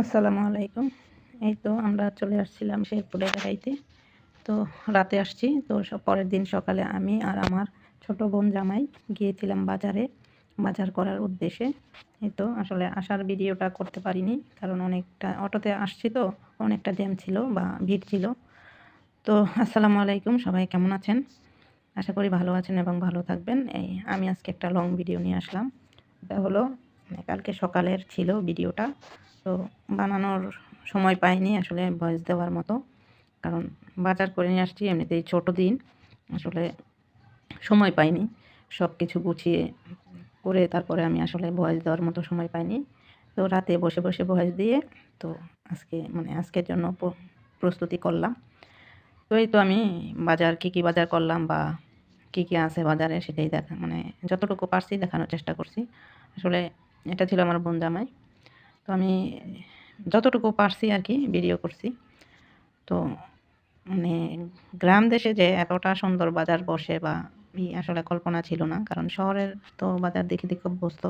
আসসালামু আলাইকুম। এই তো আমরা চলে আসছিলাম শেরপুরে বেড়াইতে। তো রাতে আসছি। তো পরের দিন সকালে আমি আর আমার ছোট বোন জামাই গিয়েছিলাম বাজারে, বাজার করার উদ্দেশ্যে। এই তো আসলে আসার ভিডিওটা করতে পারিনি, কারণ অনেকটা অটোতে আসছি তো, অনেকটা জ্যাম ছিল বা ভিড় ছিল। তো আসসালামু আলাইকুম, সবাই কেমন আছেন? আশা করি ভালো আছেন এবং ভালো থাকবেন। এই আমি আজকে একটা লং ভিডিও নিয়ে আসলাম। এটা হলো কালকে সকালের ছিল ভিডিওটা। তো বানানোর সময় পাইনি আসলে ভয়েস দেওয়ার মতো। কারণ বাজার করে নিয়ে আসছি এমনিতেই ছোটো দিন। আসলে সময় পাইনি। সব কিছু গুছিয়ে করে তারপরে আমি আসলে ভয়েস দেওয়ার মতো সময় পাইনি। তো রাতে বসে বসে ভয়েস দিয়ে তো আজকে মানে আজকের জন্য প্রস্তুতি করলাম। তো এই তো আমি বাজার কী কী বাজার করলাম বা কী কী আছে বাজারে সেটাই দেখা মানে যতটুকু পারছি দেখানোর চেষ্টা করছি। আসলে এটা ছিল আমার বোন জামাই তো আমি যতটুকু পারছি আর কি ভিডিও করছি। তো মানে গ্রাম দেশে যে এতটা সুন্দর বাজার বসে বা ই আসলে কল্পনা ছিল না, কারণ শহরের তো বাজার দেখে দেখে অভ্যস্ত।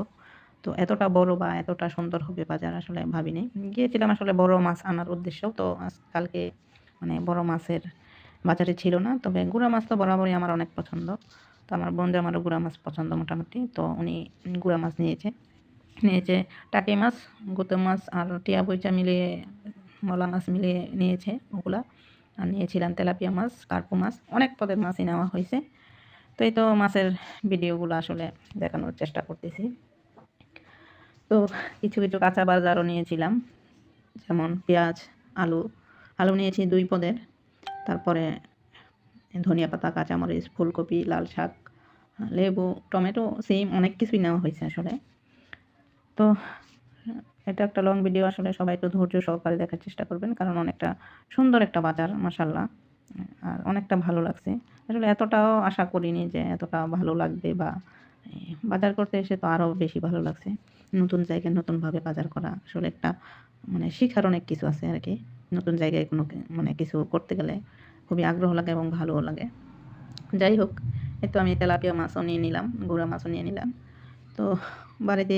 তো এতটা বড় বা এতটা সুন্দর হবে বাজার আসলে ভাবিনি। গিয়েছিলাম আসলে বড় মাছ আনার উদ্দেশ্য তো কালকে মানে বড় মাছের বাজারে ছিল না। তবে গুঁড়া মাছ তো বরাবরই আমার অনেক পছন্দ। তো আমার বন্ধু আমারও গুঁড়া মাছ পছন্দ মোটামুটি। তো উনি গুঁড়া মাছ নিয়েছে। নিয়েছে টাকি মাছ, গুতো মাছ আর টিয়া বইচা মিলিয়ে, মলা মাছ মিলিয়ে নিয়েছে ওগুলা। আর নিয়েছিলাম তেলাপিয়া মাছ, কার্পু মাছ, অনেক পদের মাছই নেওয়া হয়েছে। তো এই তো মাছের ভিডিওগুলো আসলে দেখানোর চেষ্টা করতেছি। তো কিছু কিছু কাঁচা বাজারও নিয়েছিলাম, যেমন পেঁয়াজ, আলু। আলু নিয়েছি দুই পদের। তারপরে ধনিয়া পাতা, কাঁচামরিচ, ফুলকপি, লাল শাক, লেবু, টমেটো, সিম, অনেক কিছুই নেওয়া হয়েছে আসলে। তো এটা একটা লং ভিডিও আসলে সবাই একটু ধৈর্য সহকারে দেখার চেষ্টা করবেন, কারণ অনেকটা সুন্দর একটা বাজার মাসাল্লাহ আর অনেকটা ভালো লাগছে। আসলে এতটাও আশা করিনি যে এতটা ভালো লাগবে বা বাজার করতে এসে তো আরও বেশি ভালো লাগছে। নতুন জায়গায় নতুনভাবে বাজার করা আসলে একটা মানে শিখার অনেক কিছু আছে আর কি। নতুন জায়গায় কোনো মানে কিছু করতে গেলে খুবই আগ্রহ লাগে এবং ভালোও লাগে। যাই হোক, এই তো আমি তেলাপিয়া মাছও নিয়ে নিলাম, গুঁড়া মাছও নিয়ে নিলাম। তো বাড়িতে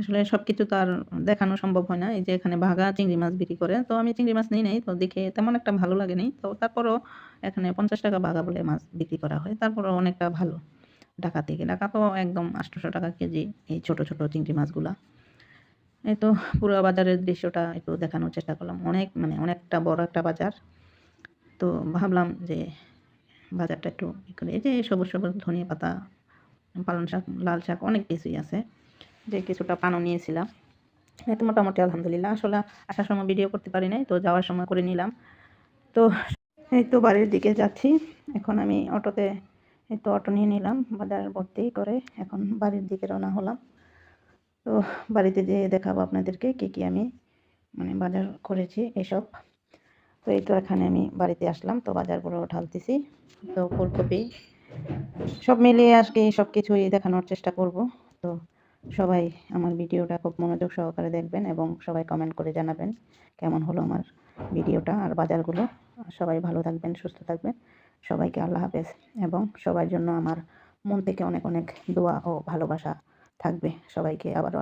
আসলে সব কিছু তো আর দেখানো সম্ভব হয় না। এই যে এখানে ভাগা চিংড়ি মাছ বিক্রি করে। তো আমি চিংড়ি মাছ নিই নাই। তো দেখে তেমন একটা ভালো লাগে লাগেনি তো তারপরও এখানে পঞ্চাশ টাকা ভাগা বলে মাছ বিক্রি করা হয়। তারপরও অনেকটা ভালো ঢাকা থেকে। ঢাকা তো একদম আটশোশো টাকা কেজি এই ছোট ছোট চিংড়ি মাছগুলা। এই তো পুরো বাজারের দৃশ্যটা একটু দেখানোর চেষ্টা করলাম। অনেক মানে অনেকটা বড় একটা বাজার। তো ভাবলাম যে বাজারটা একটু করে। এই যে সবুজ সবুজ ধনিয়া পাতা পালং শাক, লাল শাক, অনেক কিছুই আছে। যে কিছুটা পানও নিয়েছিলাম। এতে মোটামুটি আলহামদুলিল্লাহ। আসলে আসার সময় ভিডিও করতে পারি নাই, তো যাওয়ার সময় করে নিলাম। তো এই তো বাড়ির দিকে যাচ্ছি। এখন আমি অটোতে এই তো অটো নিয়ে নিলাম, বাজার ভর্তি করে এখন বাড়ির দিকে রওনা হলাম। তো বাড়িতে যেয়ে দেখাবো আপনাদেরকে কী কী আমি মানে বাজার করেছি এসব। তো এই তো এখানে আমি বাড়িতে আসলাম, তো বাজারগুলো ঢালতেছি। তো ফুলকপি সব মিলিয়ে আজকে সব কিছুই দেখানোর চেষ্টা করব। তো সবাই আমার ভিডিওটা খুব মনোযোগ সহকারে দেখবেন এবং সবাই কমেন্ট করে জানাবেন কেমন হলো আমার ভিডিওটা আর বাজারগুলো। সবাই ভালো থাকবেন, সুস্থ থাকবেন। সবাইকে আল্লাহ হাফেজ এবং সবার জন্য আমার মন থেকে অনেক অনেক দোয়া ও ভালোবাসা থাকবে। সবাইকে আবারও